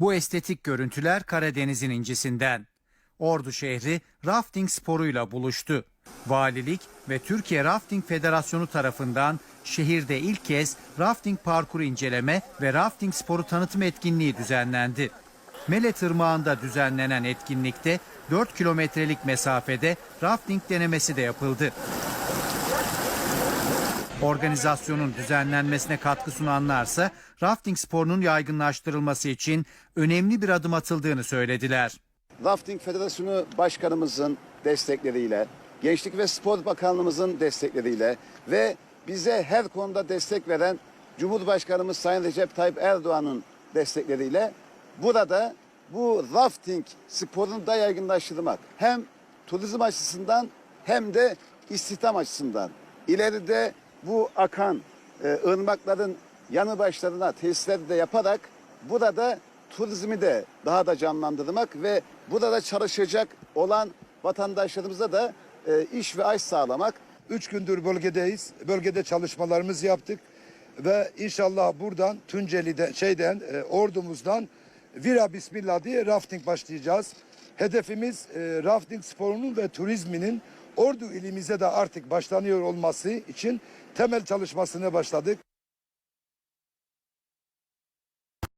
Bu estetik görüntüler Karadeniz'in incisinden. Ordu şehri rafting sporuyla buluştu. Valilik ve Türkiye Rafting Federasyonu tarafından şehirde ilk kez rafting parkuru inceleme ve rafting sporu tanıtım etkinliği düzenlendi. Mele Tırmağı'nda düzenlenen etkinlikte 4 kilometrelik mesafede rafting denemesi de yapıldı. Organizasyonun düzenlenmesine katkı sunanlarsa rafting sporunun yaygınlaştırılması için önemli bir adım atıldığını söylediler. Rafting Federasyonu Başkanımızın destekleriyle, Gençlik ve Spor Bakanlığımızın destekleriyle ve bize her konuda destek veren Cumhurbaşkanımız Sayın Recep Tayyip Erdoğan'ın destekleriyle burada bu rafting sporunu da yaygınlaştırmak hem turizm açısından hem de istihdam açısından. İleride bu akan e, ırmakların yanı başlarına tesisleri de yaparak burada turizmi de daha da canlandırmak ve burada çalışacak olan vatandaşlarımıza da e, iş ve aş sağlamak. Üç gündür bölgedeyiz. Bölgede çalışmalarımızı yaptık. Ve inşallah buradan Tunceli'den şeyden e, ordumuzdan Vira Bismillah diye rafting başlayacağız. Hedefimiz e, rafting sporunun ve turizminin Ordu ilimize de artık başlanıyor olması için temel çalışmasını başladık.